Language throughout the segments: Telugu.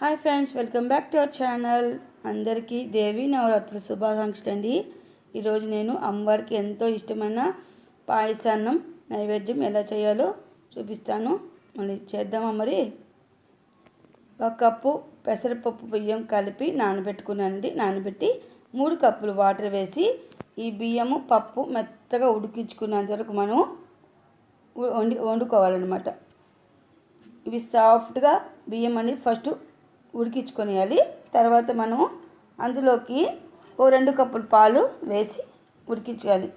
Hi friends welcome back to our channel. అందరికీ దేవి నవరాత్రుల శుభాకాంక్షలు అండి. ఈరోజు నేను అమ్మవారికి ఎంతో ఇష్టమైన పాయసాన్నం నైవేద్యం ఎలా చేయాలో చూపిస్తాను. మళ్ళీ చేద్దామా మరి? ఒక కప్పు పెసరపప్పు బియ్యం కలిపి నానబెట్టుకున్నానండి. నానబెట్టి మూడు కప్పులు వాటర్ వేసి ఈ బియ్యము పప్పు మెత్తగా ఉడికించుకున్నంత వరకు మనం వండి వండుకోవాలన్నమాట. ఇవి సాఫ్ట్గా బియ్యం అనేది ఫస్ట్ ఉడికించుకొనియాలి. తర్వాత మనం అందులోకి ఓ రెండు కప్పులు పాలు వేసి ఉడికించాలి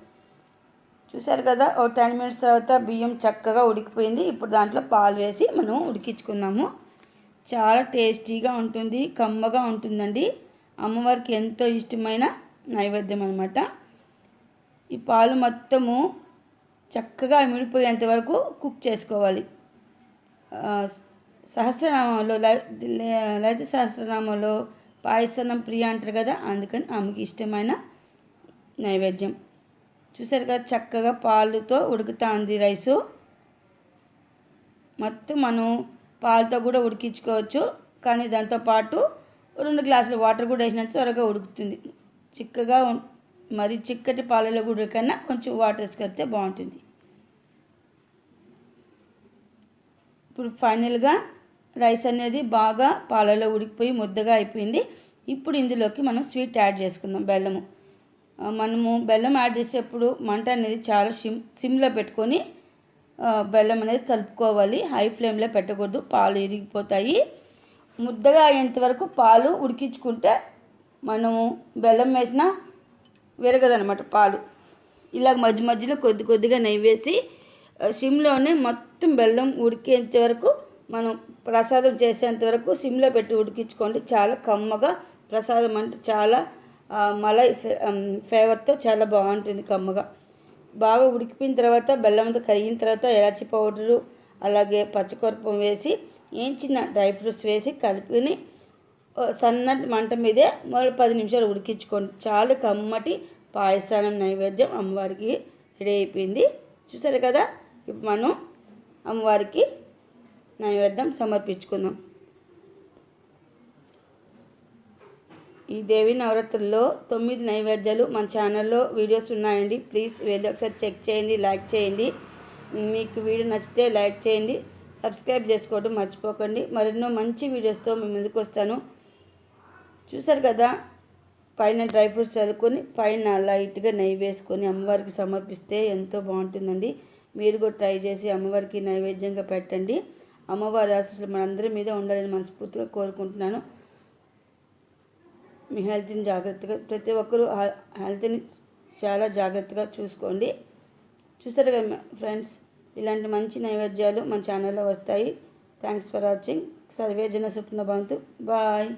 చూసారు కదా ఓ టెన్ మినిట్స్ తర్వాత బియ్యం చక్కగా ఉడికిపోయింది. ఇప్పుడు దాంట్లో పాలు వేసి మనం ఉడికించుకుందాము. చాలా టేస్టీగా ఉంటుంది కమ్మగా ఉంటుందండి. అమ్మవారికి ఎంతో ఇష్టమైన నైవేద్యం అనమాట ఈ పాలు మొత్తము చక్కగా మిడిపోయేంత వరకు కుక్ చేసుకోవాలి. సహస్రనామంలో లలిత సహస్రనామంలో పాయసనం ప్రియ అంటారు కదా అందుకని ఆమెకి ఇష్టమైన నైవేద్యం. చూసారు కదా చక్కగా పాలుతో ఉడుకుతాంది రైసు. మొత్తం మనం పాలతో కూడా ఉడికించుకోవచ్చు కానీ దాంతోపాటు రెండు గ్లాసులు వాటర్ కూడా వేసినంత త్వరగా ఉడుకుతుంది. చిక్కగా మరి చిక్కటి పాలలో కూడా కన్నా కొంచెం వాటర్ వేసుకొస్తే బాగుంటుంది. ఇప్పుడు ఫైనల్గా రైస్ అనేది బాగా పాలలో ఉడికిపోయి ముద్దగా అయిపోయింది. ఇప్పుడు ఇందులోకి మనం స్వీట్ యాడ్ చేసుకుందాం బెల్లము. మనము బెల్లం యాడ్ చేసేప్పుడు మంట అనేది చాలా సిమ్ సిమ్లో పెట్టుకొని బెల్లం అనేది కలుపుకోవాలి. హై ఫ్లేమ్లో పెట్టకూడదు. పాలు ఇరిగిపోతాయి. ముద్దగా అయ్యేంత వరకు పాలు ఉడికించుకుంటే మనము బెల్లం వేసిన విరగదనమాట పాలు. ఇలాగ మధ్య మధ్యలో కొద్ది కొద్దిగా నెయ్యి వేసి సిమ్లోనే మొత్తం బెల్లం ఉడికేంత వరకు మనం ప్రసాదం చేసేంత వరకు సిమ్లో పెట్టి ఉడికించుకోండి. చాలా కమ్మగా ప్రసాదం అంటే చాలా మలై ఫ్లేవర్తో చాలా బాగుంటుంది కమ్మగా. బాగా ఉడికిపోయిన తర్వాత బెల్లం అంతా కరిగిన తర్వాత ఎలాచి పౌడరు అలాగే పచ్చకర్పం వేసి ఏంచిన డ్రై ఫ్రూట్స్ వేసి కలుపుకొని సన్నటి మంట మీదే మరో పది నిమిషాలు ఉడికించుకోండి. చాలా కమ్మటి పాయసానం నైవేద్యం అమ్మవారికి రెడీ అయిపోయింది. చూసారు కదా? ఇప్పుడు మనం అమ్మవారికి నైవేద్యం సమర్పించుకుందాం. ఈ దేవి నవరాత్రుల్లో తొమ్మిది నైవేద్యాలు మన ఛానల్లో వీడియోస్ ఉన్నాయండి. ప్లీజ్ వెళ్ళి ఒకసారి చెక్ చేయండి లైక్ చేయండి. మీకు వీడియో నచ్చితే లైక్ చేయండి. సబ్స్క్రైబ్ చేసుకోవడం మర్చిపోకండి. మరెన్నో మంచి వీడియోస్తో మీ ముందుకు వస్తాను. చూసారు కదా పైన డ్రై ఫ్రూట్స్ చదువుకొని పైన లైట్గా నెయ్యి వేసుకొని అమ్మవారికి సమర్పిస్తే ఎంతో బాగుంటుందండి. మీరు కూడా ట్రై చేసి అమ్మవారికి నైవేద్యంగా పెట్టండి. అమ్మవారి ఆశీస్సులు మనందరి మీద ఉండాలని మనస్ఫూర్తిగా కోరుకుంటున్నాను. మీ హెల్త్ని జాగ్రత్తగా ప్రతి ఒక్కరూ హెల్త్ని చాలా జాగ్రత్తగా చూసుకోండి. చూసారు కదా ఫ్రెండ్స్ ఇలాంటి మంచి నైవేద్యాలు మన ఛానల్లో వస్తాయి. Thanks for watching. సర్వేజన సుప్న భవంతు. బాయ్.